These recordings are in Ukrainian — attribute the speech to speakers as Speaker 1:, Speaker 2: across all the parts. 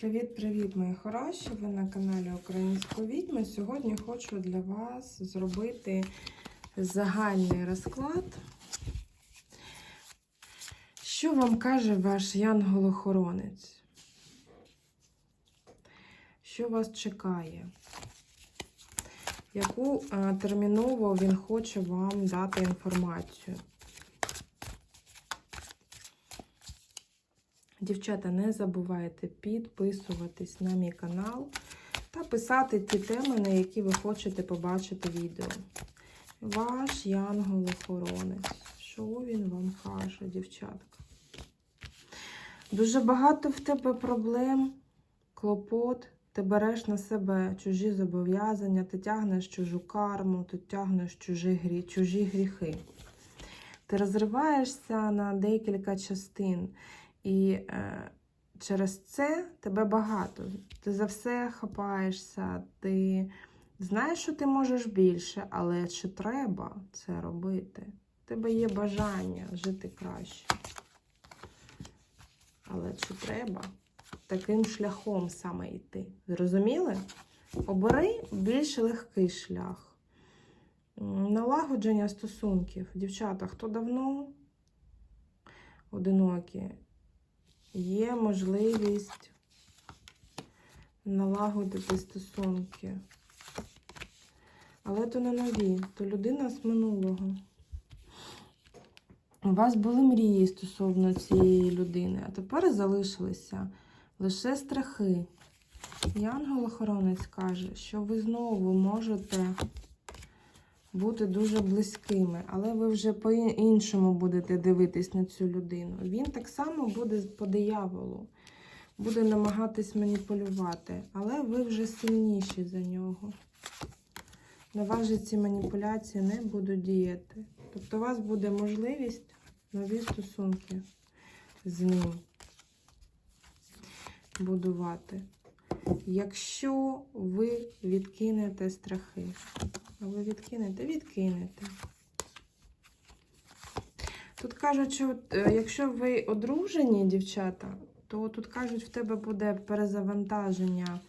Speaker 1: Привіт-привіт, мої хороші! Ви на каналі Української відьми. Сьогодні хочу для вас зробити загальний розклад. Що вам каже ваш янгол-охоронець? Що вас чекає? Яку е, терміново він хоче вам дати інформацію? Дівчата, не забувайте підписуватись на мій канал та писати ті теми, на які ви хочете побачити відео. Ваш янгол-охоронець. Що він вам каже, дівчатка? Дуже багато в тебе проблем, клопот. Ти береш на себе чужі зобов'язання, ти тягнеш чужу карму, ти тягнеш чужі, грі, чужі гріхи. Ти розриваєшся на декілька частин. І е, через це тебе багато. Ти за все хапаєшся, ти знаєш, що ти можеш більше, але чи треба це робити? У тебе є бажання жити краще. Але чи треба таким шляхом саме йти? Зрозуміли? Обери більш легкий шлях. Налагодження стосунків. Дівчата, хто давно одинокі, є можливість налагодити стосунки. Але то не нові, то людина з минулого. У вас були мрії стосовно цієї людини, а тепер залишилися лише страхи. Янгол-охоронець каже, що ви знову можете бути дуже близькими, але ви вже по-іншому будете дивитись на цю людину. Він так само буде по дияволу, буде намагатись маніпулювати, але ви вже сильніші за нього. На вас же ці маніпуляції не будуть діяти. Тобто у вас буде можливість нові стосунки з ним будувати. Якщо ви відкинете страхи, а ви відкинете, відкинете. Тут кажуть, що е, якщо ви одружені, дівчата, то тут кажуть, в тебе буде перезавантаження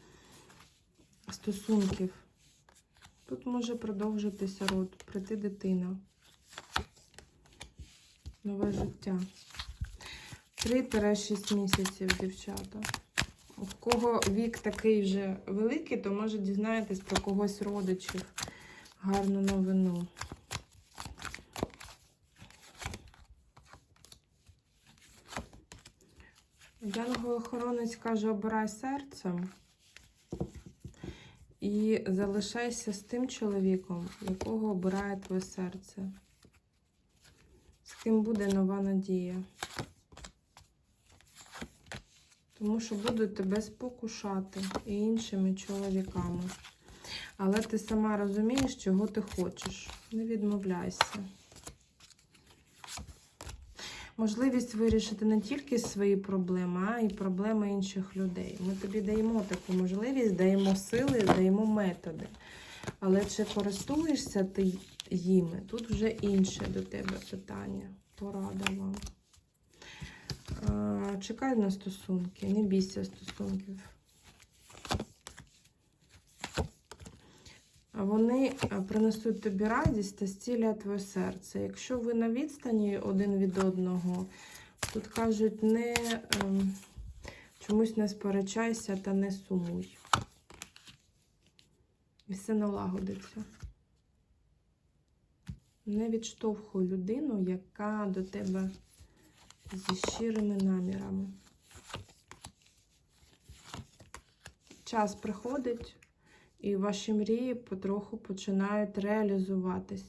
Speaker 1: стосунків. Тут може продовжитися род, прийти дитина. Нове життя. 3-6 місяців, дівчата. У кого вік такий вже великий, то може дізнаєтесь про когось родичів. Гарну новину. Янгол-охоронець каже, обирай серцем і залишайся з тим чоловіком, якого обирає твоє серце. З ким буде нова надія. Тому що будуть тебе спокушати і іншими чоловіками. Але ти сама розумієш, чого ти хочеш. Не відмовляйся. Можливість вирішити не тільки свої проблеми, а й проблеми інших людей. Ми тобі даємо таку можливість, даємо сили, даємо методи. Але чи користуєшся ти їми? Тут вже інше до тебе питання. Порада вам. Чекай на стосунки, не бійся стосунків. Вони е, принесуть тобі радість та зцілять твоє серце. Якщо ви на відстані один від одного, тут кажуть, не ем, чомусь не сперечайся та не сумуй. І все налагодиться. Не відштовхуй людину, яка до тебе зі щирими намірами. Час приходить, і ваші мрії потроху починають реалізуватись.